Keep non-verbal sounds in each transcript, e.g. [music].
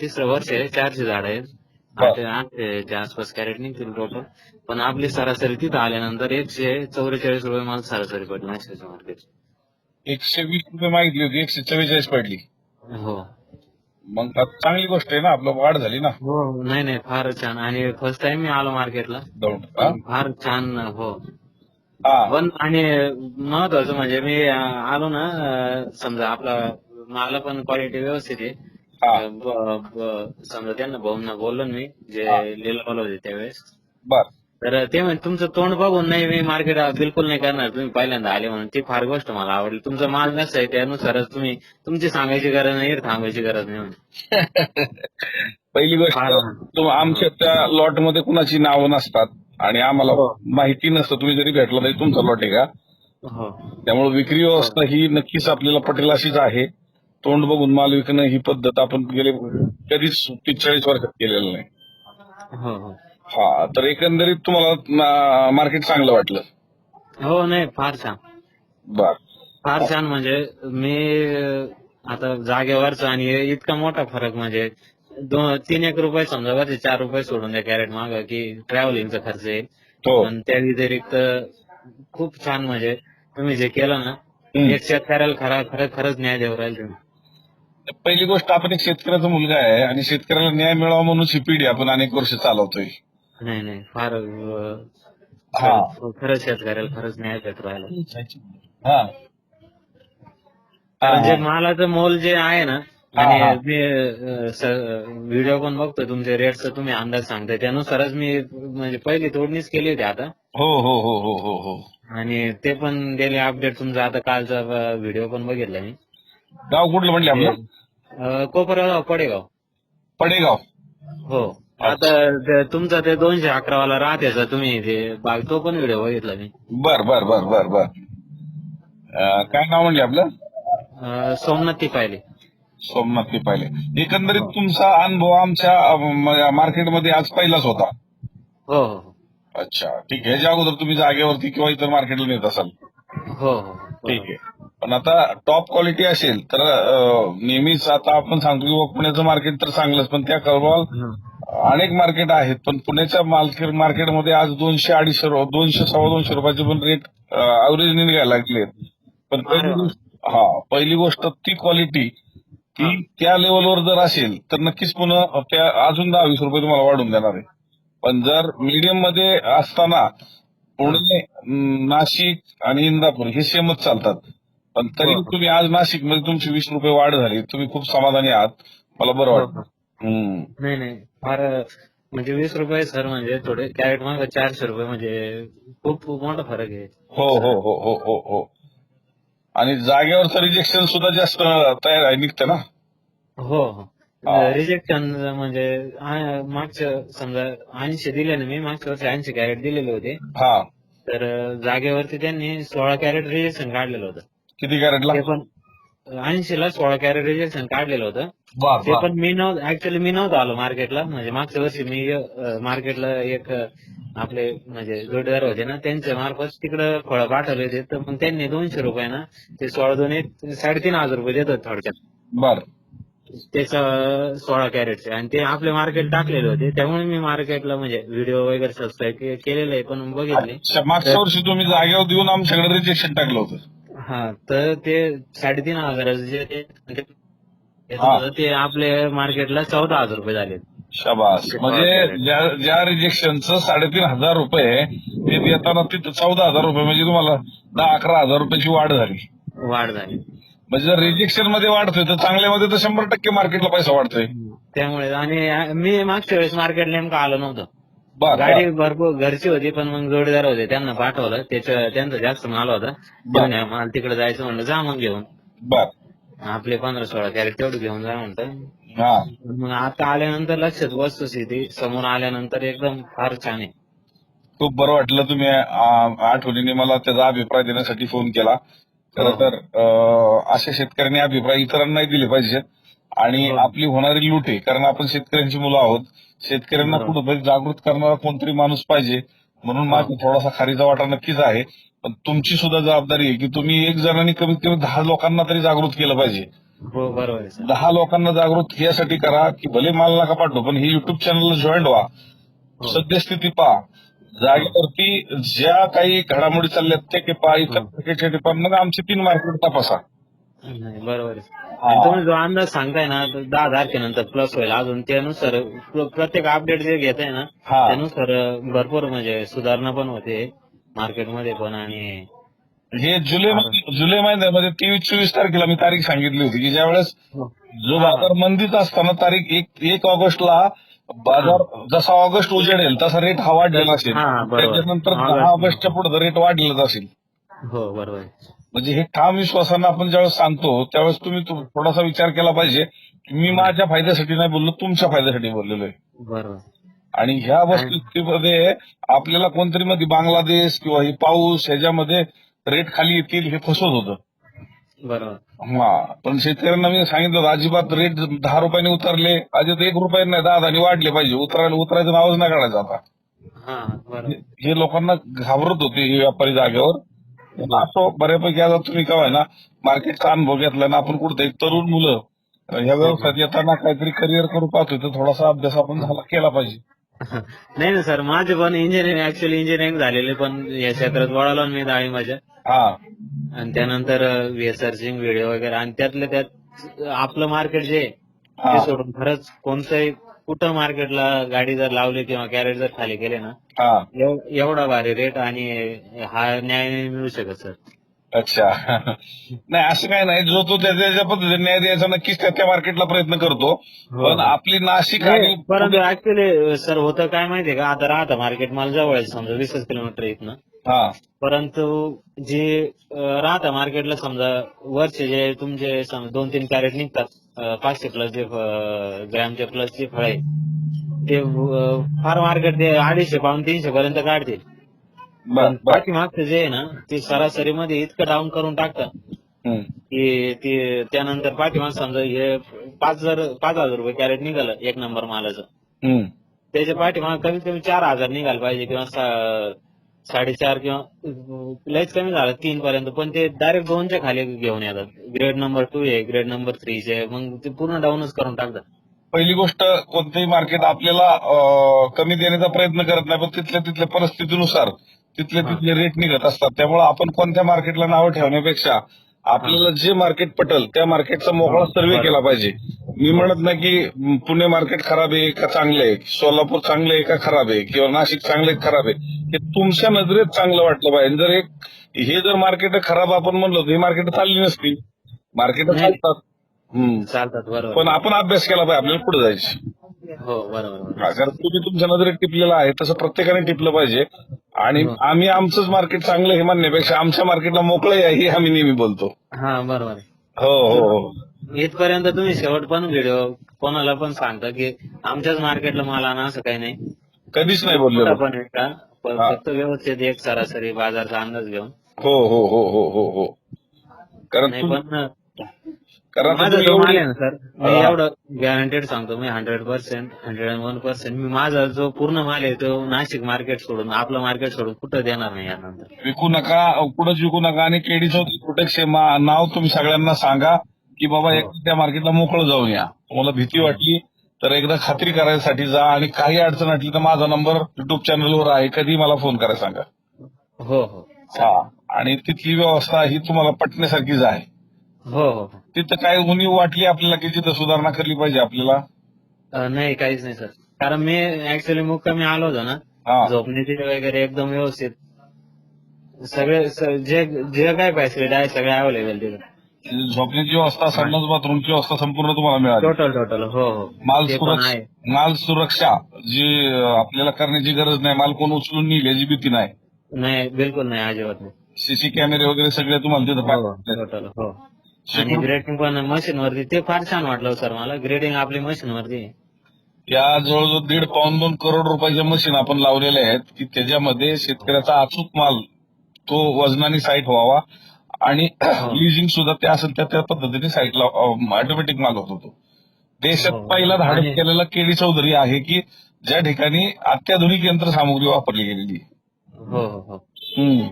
तिसरं वर्ष आहे चारशे झाड आहेत. आठशेच्या आसपास कॅरेट निघतील टोटल पण आपली सरासरी तिथं आल्यानंतर एकशे चौवेचाळीस रुपये मला सरासरी पडली नाशिकच्या मार्केट एकशे वीस रुपये मागितली होती एकशे चव्वेचाळीस पडली. हो. मग आता चांगली गोष्ट आहे ना आपलं वाढ झाली ना. हो नाही नाही फार छान. आणि फर्स्ट टाइम मी आलो मार्केटला दोन हा? फार छान हो. हा. पण आणि महत्वाचं म्हणजे मी अं, आलो ना अं, समजा आपला मला पण क्वालिटी व्यवस्थित आहे. समजा त्यांना भाऊंना बोललो ना मी जे. लिलावलं होते त्यावेळेस. बर. तर ते म्हणजे तुमचं तोंड बघून नाही मी मार्केट बिलकुल नाही करणार तुम्ही पहिल्यांदा आले म्हणून. ती फार गोष्ट मला आवडली. तुमचा माल नसता आहे त्यानुसारच तुम्ही तुमची सांगायची गरज नाही थांबायची गरज नाही म्हणून. [laughs] पहिली गोष्ट आमच्या त्या लॉटमध्ये कुणाची नावं नसतात आणि आम्हाला हो. माहिती नसतं. तुम्ही जरी भेटला तरी तुमचा लॉट आहे का? हो. त्यामुळे विक्री व्यवस्था ही नक्कीच आपल्याला पटेल अशीच आहे. तोंड बघून माल विकणं ही पद्धत आपण गेले कधीच तीस चाळीस वर्षात केलेलं नाही. हो तर एकंदरीत तुम्हाला मार्केट चांगलं वाटलं. हो नाही फार छान. बर. फार छान म्हणजे मी आता जागेवरच आणि इतका मोठा फरक म्हणजे दोन तीन एक रुपये समजा वरचे चार रुपये सोडून द्या कॅरेट माग की ट्रॅव्हलिंगचा खर्च आहे हो. पण त्या व्यतिरिक्त खूप छान म्हणजे तुम्ही जे केलं ना. एक शेतकऱ्याला खरा खरं खरंच न्याय देऊ राहील तुम्ही. पहिली गोष्ट आपण एक शेतकऱ्याचा मुलगा आहे आणि शेतकऱ्याला न्याय मिळावा म्हणून ही पिढी आपण अनेक वर्ष चालवतोय. नाही नाही. फार हा. खरंच शेतकऱ्याला खरंच न्याय देत राहिला. हा. म्हणजे मालाचं मोल जे आहे ना. आणि मी व्हिडिओ पण बघतोय तुमचे रेटचा तुम्ही अंदाज सांगताय. त्यानुसारच मी म्हणजे पहिली तोडणीच केली होती आता. हो हो हो हो हो हो. आणि ते पण डेली अपडेट तुमचा. आता कालचा व्हिडिओ पण बघितला मी. गाव कुठलं म्हणले आपलं? अं, कोपरगाव पडेगाव. पडेगाव. हो. आता ते- तुमचा ते दोनशे अकरा वाला राहते तुम्ही ते बाग तो पण व्हिडिओ बघितला मी. बर बर बर बर बर. अं, काय नाव म्हणले आपलं? अं, सोमनाथ ती पाहिली सोमनाथ ते पाहिले एकंदरीत तुमचा अनुभव आमच्या अं, मार्केटमध्ये आज पहिलाच होता. हो हो अच्छा. ठीक आहे. ह्याच्या अगोदर तुम्ही जागेवरती किंवा इतर मार्केटला नेत असाल. हो हो. ठीक आहे. पण आता टॉप क्वालिटी असेल तर नेहमीच आता आपण सांगतो की पुण्याचं मार्केट तर चांगलंच पण त्या कलवाल हं. अनेक मार्केट आहेत. पण पुण्याच्या मार्केट मार्केटमध्ये आज दोनशे अडीचशे दोनशे सव्वा दोनशे रुपयाचे पण रेट अवरेज निघायला लागलेत. पण पहिली हा पहिली गोष्ट ती क्वालिटी ती त्या लेवलवर जर असेल तर नक्कीच पुन्हा त्या अजून दहा वीस रुपये तुम्हाला वाढून देणार आहे. पण जर मीडियममध्ये असताना पुणे नाशिक आणि इंदापूर हे सेमच चालतात. पण तरी. तुम्ही आज नाशिकमध्ये तुमची वीस रुपये वाढ झाली. तुम्ही खूप समाधानी आहात. मला बरं वाटतं. नाही नाही. फार म्हणजे वीस रुपये सर म्हणजे थोडे कॅरेट माग चारशे रुपये म्हणजे खूप खूप मोठा फरक आहे. हो हो हो हो हो हो. आणि जागेवरचं रिजेक्शन सुद्धा जास्त तयार आहे निघतं ना? हो हो. रिजेक्शन म्हणजे मागच्या समजा ऐंशी दिले ना मी मागच्या वर्षी ऐंशी कॅरेट दिलेले होते. हा. तर जागेवरती त्यांनी सोळा कॅरेट रिजेक्शन काढलेलं होतं. किती कॅरेटला? ते पण ऐंशी ला सोळा कॅरेट रिजेक्शन काढलेलं होतं. ते पण मी नव्हतं ऍक्च्युली मी नव्हतो आलो मार्केटला म्हणजे मागच्या वर्षी मी अं, मार्केटला एक अं, आपले म्हणजे जोडीदार होते ना त्यांच्या मार्फत तिकडं फळं पाठवले होते. तर मग त्यांनी दोनशे रुपये ना ते सोळा दोन एक साडेतीन हजार रुपये देतात थोडक्यात. बर. त्याचं सोळा कॅरेटचे. आणि ते आपले मार्केट टाकलेले होते. त्यामुळे मी मार्केटला म्हणजे व्हिडिओ वगैरे सबस्क्राईब केलेले आहे पण बघितले अच्छा, मागच्या वर्षी तुम्ही जागेवर देऊन आमच्याकडे रिजेक्शन टाकलं होतं. हा तर ते साडेतीन हजाराचे जे ते हा. आपल्या मार्केटला चौदा हजार रुपये झाले शाबास. म्हणजे ज्या ज्या रिजेक्शनचं साडेतीन हजार रुपये ते देताना तिथं चौदा हजार रुपये म्हणजे तुम्हाला दहा अकरा हजार रुपयाची वाढ झाली. वाढ झाली. म्हणजे जर रिजेक्शनमध्ये वाढतोय तर चांगल्यामध्ये तर शंभर टक्के मार्केटला पैसा वाढतोय. त्यामुळे आणि मी मागच्या वेळेस मार्केट नेमकं आलो नव्हतं. बर गाडी भरपूर घरची होती पण मग जोडीदार होते. त्यांना पाठवलं. त्याच्या त्यांचा जास्त माल होता. घेऊन या माल तिकडे जायचं म्हणलं जा मग घेऊन. बर. आपले पंधरा सोळा कॅरेट तेवढं घेऊन जा म्हणतं हा. मग आता आल्यानंतर लक्षात वस्तुस्थिती. समोर आल्यानंतर एकदम फार छान आहे. खूप बरं वाटलं तुम्ही आ, आठवणीने मला त्याचा अभिप्राय देण्यासाठी फोन केला. खरं तर अं, अशा शेतकऱ्यांनी अभिप्राय इतरांनाही दिले पाहिजेत आणि हो. आपली होणारी लूट आहे. कारण आपण शेतकऱ्यांची मुलं आहोत. शेतकऱ्यांना. कुठंतरी जागृत करणारा कोणतरी माणूस पाहिजे. म्हणून माझा थोडासा खारीचा वाटा नक्कीच आहे. पण तुमची सुद्धा जबाबदारी आहे की तुम्ही एक जणांनी कमीत कमी दहा लोकांना तरी जागृत केलं पाहिजे. हो बरोबर आहे सर. दहा लोकांना जागृत यासाठी करा की भले माल नका पाठवू पण ही युट्यूब चॅनलला जॉईन व्हा. हो. सद्यस्थिती पहा. जागेवरती ज्या काही घडामोडी चालल्यात ते की पहा इतर मग आमची तीन मार्केट तपासा. नाही बरोबर. आणि तुम्ही जो अंदाज सांगताय ना तो दहा तारखेनंतर प्लस होईल अजून त्यानुसार प्र- प्रत्येक अपडेट जे घेत आहे ना हा त्यानुसार भरपूर म्हणजे सुधारणा पण होते मार्केटमध्ये पण आणि हे जुलै मध्ये- जुलै महिन्यामध्ये तेवीस चोवीस तारखेला मी तारीख सांगितली होती की ज्यावेळेस जो हा. बाजार मंदीत असताना तारीख एक एक ऑगस्टला बाजार जसा ऑगस्ट उजेडेल तसा रेट हा वाढलेला असेल हा, बरोबर. त्याच्यानंतर ऑगस्ट. दहा ऑगस्टच्या पुढे रेट वाढलेलाच असेल हो बरोबर. म्हणजे हे ठाम विश्वासानं आपण ज्यावेळेस सांगतो त्यावेळेस तुम्ही थोडासा विचार केला पाहिजे. की मी माझ्या फायद्यासाठी नाही बोललो तुमच्या फायद्यासाठी बोललेलो आहे. बरोबर. आणि ह्या वस्तुस्थितीमध्ये आपल्याला कोणतरी मध्ये बांगलादेश किंवा हे पाऊस ह्याच्यामध्ये रेट खाली येतील हे फसवत होतं. बरोबर. हा पण शेतकऱ्यांना मी सांगितलं अजिबात रेट दहा रुपयाने उतरले अजिबात एक रुपयाने नाही दहा दहाने वाढले पाहिजे. उतरायला उतरायचं नावच नाही काढायचं आता. हा बरोबर. हे लोकांना घाबरत होते हे व्यापारी जागेवर. असं बऱ्यापैकी आता तुम्ही काय ना मार्केटचा अनुभव घेतला ना आपण कुठे तरुण मुलं ह्या व्यवसायात येताना काहीतरी करिअर करू पाहतोय तर थोडासा अभ्यास आपण झाला केला पाहिजे. नाही ना सर माझे पण इंजिनिअरिंग ऍक्च्युअली इंजिनिअरिंग झालेले पण या क्षेत्रात वळालो मी डाळिंबाच्या हा. आणि त्यानंतर सर्चिंग व्हिडिओ वगैरे आणि त्यातल्या त्यात आपलं मार्केट जे हा. सोडून खरंच कोणतंही कुठं मार्केटला गाडी जर लावली किंवा कॅरेट जर खाली केले ना हा. एव- एवढा भारी रेट आणि हा न्याय नाही मिळू शकत सर अच्छा. नाही असं काय नाही. जो तो त्याच्या त्याच्या पद्धतीने न्याय द्यायचा नक्कीच त्या त्या मार्केटला प्रयत्न करतो. पण आपली नाशिक आणि परंतु ऍक्च्युली सर होतं काय माहितीये का? आता राहतं मार्केट मला जवळ आहे समजा वीसच किलोमीटर इथनं. हा. परंतु जे राहतं मार्केटला समजा वरचे जे तुमचे दोन तीन कॅरेट निघतात अं, पाचशे प्लस जे ग्रॅमचे प्लस जे फळ आहे ते अं, फार मार्केट ते अडीचशे पाऊन तीनशे पर्यंत काढतील. बर पण बर. पाठीमागचं जे आहे ना ते सरासरीमध्ये इतकं डाऊन करून टाकतात. हम्म. की ते त्यानंतर पाठीमाग समजा हे पाच हजार पाच हजार रुपये कॅरेट निघालं एक नंबर मालाचं. हम्म. त्याच्या पाठीमाग कमीत कमी चार हजार निघाल पाहिजे किंवा सा- साडेचार किंवा लयच कमी झालं तीन पर्यंत. पण ते डायरेक्ट दोनच्या खाली घेऊन येतात. ग्रेड नंबर टू आहे ग्रेड नंबर थ्री चे. मग ते पूर्ण डाऊनच करून टाकतात. पहिली गोष्ट कोणतंही मार्केट आपल्याला कमी देण्याचा प्रयत्न करत नाही पण तिथल्या तिथल्या परिस्थितीनुसार तिथले. तिथले रेट निघत असतात. त्यामुळे आपण कोणत्या मार्केटला नावं ठेवण्यापेक्षा आपल्याला जे मार्केट पटल त्या मार्केटचा मोकळा सर्वे. केला पाहिजे मी म्हणत नाही की पुणे मार्केट खराब आहे का चांगलं आहे सोलापूर चांगलं आहे का खराब आहे किंवा नाशिक चांगलं आहे खराब आहे हे तुमच्या नजरेत चांगलं वाटलं पाहिजे जर एक हे जर मार्केट खराब आपण म्हणलो तर ही मार्केट चालली नसती मार्केट. चालतात. चालतात पण बरोबर आपण अभ्यास केला पाहिजे आपल्याला पुढे जायचं हो बरोबर तुम्ही तुमच्या नजरेत टिपलेलं आहे तसं प्रत्येकाने टिपलं पाहिजे. आणि हो. आम्ही आमचंच मार्केट चांगलं हे म्हणण्यापेक्षा आमच्या मार्केटला मोकळं आहे हे आम्ही नेहमी बोलतो. हा बरोबर. हो हो हो. इथपर्यंत तुम्ही शेवट पण व्हिडिओ कोणाला पण सांगता की आमच्याच मार्केटला माल आणा असं काही नाही. कधीच नाही कुठं बोललेलो पण आहे का? पण हा. फक्त व्यवस्थित एक सरासरी बाजारचा अंदाज घेऊन. हो हो हो हो हो हो. कारण नाही पण कारण आता माझा तुम्ही जो माल एवढी- आहे ना सर मी हा. एवढं गॅरंटेड सांगतो मी hundred percent hundred and one percent मी माझा जो पूर्ण माल आहे तो नाशिक मार्केट सोडून आपलं मार्केट सोडून कुठं देणार नाही यानंतर विकू नका कुठंच विकू नका आणि केडी चौधरी प्रोटेक्ट नाव तुम्ही सगळ्यांना सांगा की बाबा हो. एकदा त्या मार्केटला मोकळं जाऊन या. तुम्हाला भीती वाटली तर एकदा खात्री करायसाठी जा आणि काही अडचण वाटली तर माझा नंबर युट्यूब चॅनलवर आहे कधी मला फोन करायला सांगा. हो हो. हा. आणि तिथली व्यवस्था ही तुम्हाला पटण्यासारखीच आहे. हो हो तिथं काय उणीव वाटली आपल्याला की तिथं सुधारणा केली पाहिजे आपल्याला? अं, नाही काहीच नाही सर. कारण मी ऍक्च्युली मुक्कामी आलो होतो ना. हा. झोपण्याची वगैरे एकदम व्यवस्थित. सगळे स- जे जे काय फॅसिलिटी आहे सगळे अवेलेबल तिथे. झोपण्याची व्यवस्था संडास बाथरूमची व्यवस्था संपूर्ण तुम्हाला मिळाली. टोटल टोटल हो हो. माल ते पण सुरक्षा माल सुरक्षा जी अं, आपल्याला करण्याची गरज नाही माल कोण उचलून नेईल याची भीती नाही. नाही बिलकुल नाही अजिबात नाही. सीसी कॅमेरे वगैरे सगळे तुम्हाला तिथं हो पाठवले. टोटल हो. आणि ग्रेडिंग पण मशीन वरती ते फार छान वाटलं सर मला ग्रेडिंग आपली मशीन वरती आहे. या जवळजवळ दीड पाऊन दोन करोड रुपयाच्या मशीन आपण लावलेल्या आहेत की त्याच्यामध्ये शेतकऱ्याचा अचूक माल तो वजनाने साईट व्हावा आणि हो. लिझिंग सुद्धा त्या असेल त्या त्या पद्धतीने साईटला ऑटोमॅटिक माल होत होतो देशात हो. पहिला धाडस आणि- केलेला केडी चौधरी आहे की ज्या ठिकाणी अत्याधुनिक यंत्रसामुग्री वापरली गेलेली. हो हो हो हम्म.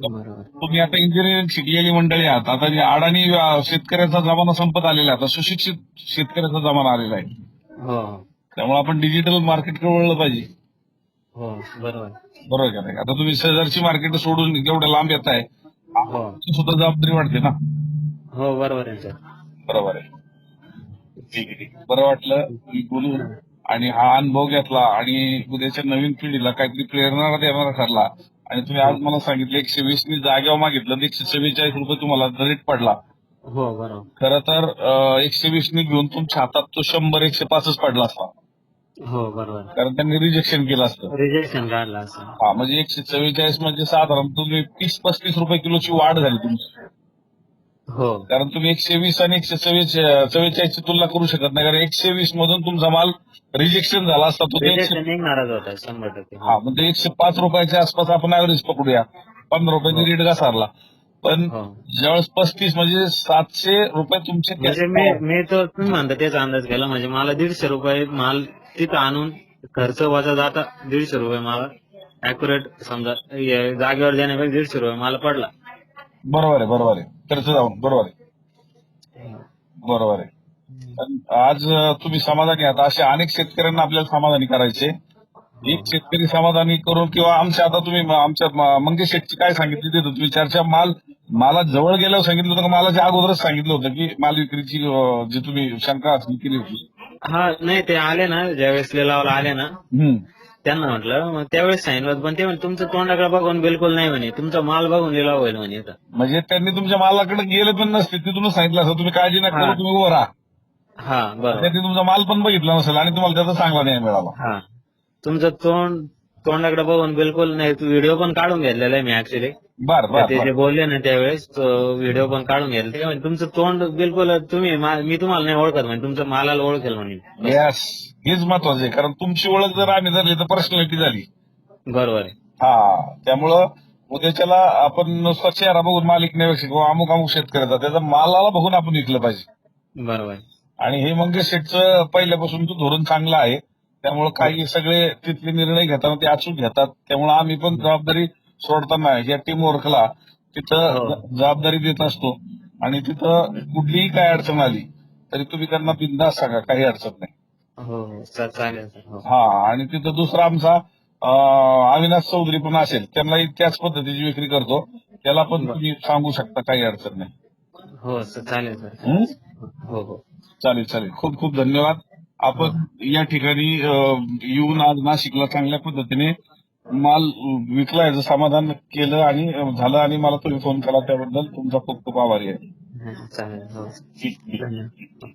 तुम्ही आता इंजिनिअरिंग शिकलेली मंडळी आहात. आता जे अडाणी शेतकऱ्याचा जमाना संपत आलेला आहे. आता सुशिक्षित शेतकऱ्याचा जमाना आलेला आहे. हो. त्यामुळे आपण डिजिटल मार्केटकडे वळलं पाहिजे. हो बरोबर. बरोबर का नाही? आता तुम्ही शेजारची मार्केट सोडून जेवढ्या लांब येत आहे. हो. सुद्धा जबाबदारी वाटते ना? हो बरोबर आहे बरोबर आहे. ठीक आहे ठीक. बरं वाटलं बोलून आणि हा अनुभव घेतला आणि उद्याच्या नवीन पिढीला काहीतरी प्रेरणा देणारा ठरला. आणि तुम्ही आज मला सांगितलं एकशे वीस नी जागेवर मागितलं तर एकशे चव्वेचाळीस रुपये तुम्हाला रेट पडला. हो बरोबर. खरं तर एकशे वीस नी घेऊन तुमच्या हातात तो शंभर एकशे पाचच पडला असता. हो बरोबर. कारण त्यांनी रिजेक्शन केलं असतं. रिजेक्शन काढला असं हा म्हणजे एकशे चव्वेचाळीस म्हणजे साधारण तुम्ही तीस पस्तीस रुपये किलोची वाढ झाली तुमची. कारण तुम्ही एकशे वीस आणि एकशे चव्वेचाळीस ची तुलना करू शकत नाही. कारण एकशे वीस मधून तुमचा माल रिजेक्शन झाला असता तो हा म्हणजे एकशे पाच रुपयाच्या आसपास आपण ऍव्हरेज पकडूया. पंधरा रुपयाची रेट घसारला पण हो. ज्यावेळेस पस्तीस म्हणजे सातशे रुपये तुमचे म्हणजे मी तर तुम्ही म्हणता तेच अंदाज केला. म्हणजे मला दीडशे रुपये माल तिथं आणून खर्च वजा जाता दीडशे रुपये मला अॅक्युरेट समजा हे जागेवर देण्यापेक्षा दीडशे रुपये मला पडला. बरोबर आहे बरोबर आहे. खर्च जाऊन बरोबर आहे. बरोबर आहे. पण आज तुम्ही समाधानी आहात. अशा अनेक शेतकऱ्यांना आपल्याला समाधानी करायचे. एक शेतकरी समाधानी करून किंवा आमच्या आता तुम्ही आमच्या मंगेश शेटची काय सांगितली ते तुम्ही चर्चा माल माला जवळ गेल्यावर सांगितलं होतं का? मालाच्या अगोदरच सांगितलं होतं की माल विक्रीची जी तुम्ही शंका असली केली होती. हा नाही ते आले ना ज्यावेळेस लिलावाला आले ना. त्यांना म्हटलं मग त्यावेळेस सांगितलं पण ते म्हणे तुमचं तोंडाकडे बघून बिलकुल नाही म्हणे तुमचा माल बघून लिलाव होईल म्हणे इथं. म्हणजे त्यांनी तुमच्या मालाकडे गेले पण नसते तिथूनच सांगितलं असं तुम्ही काळजी नका हा. तुम्ही उभं राहा. हा बरोबर त्यांनी तुमचा माल पण बघितला नसेल आणि तुम्हाला त्याचा चांगला न्याय मिळाला. हा. तुमचं तोंड तोंडाकडे बघून बिलकुल नाही व्हिडिओ पण काढून घेतलेला आहे मी ऍक्च्युली बर बर ते जे बोलले ना त्यावेळेस व्हिडिओ पण काढून घेतले. ते म्हणे, तुमचं तोंड बिलकुल तुम्ही मा- मी तुम्हाला नाही ओळखत म्हणे तुमचं मालाला ओळखेल म्हणे. येस हेच महत्वाचं आहे. कारण तुमची ओळख जर आम्ही धरली तर पर्सनॅलिटी झाली. बरोबर आहे. हा त्यामुळं उद्याच्याला आपण नुसता चेहरा बघून मालिक नाही किंवा अमुक अमुक शेतकऱ्याचा त्याचा मालाला बघून आपण विकलं पाहिजे. बरोबर आहे. आणि हे मंगेश शेठचं पहिल्यापासूनचं धोरण चांगलं आहे. त्यामुळे काही सगळे तिथले निर्णय घेताना ते अचूक घेतात. त्यामुळे आम्ही पण जबाबदारी सोडताना या टीम वर्कला तिथं हो. जबाबदारी देत असतो. आणि तिथं कुठलीही काय अडचण आली तरी तुम्ही त्यांना बिंदास सांगा काही अडचण नाही. हो हो. हो. आणि तिथं दुसरा आमचा अविनाश चौधरी पण असेल त्यांनाही त्याच पद्धतीची विक्री करतो. त्याला पण तुम्ही सांगू शकता काही अडचण नाही. हो सर चालेल सर हं? हो चालेल चालेल. खूप खूप धन्यवाद. आपण या ठिकाणी येऊन आज नाशिकला चांगल्या पद्धतीने माल विकला याचं समाधान केलं आणि झालं आणि मला तुम्ही फोन केला त्याबद्दल तुमचा खूप खूप आभारी आहे. चालेल हो. धन्यवाद.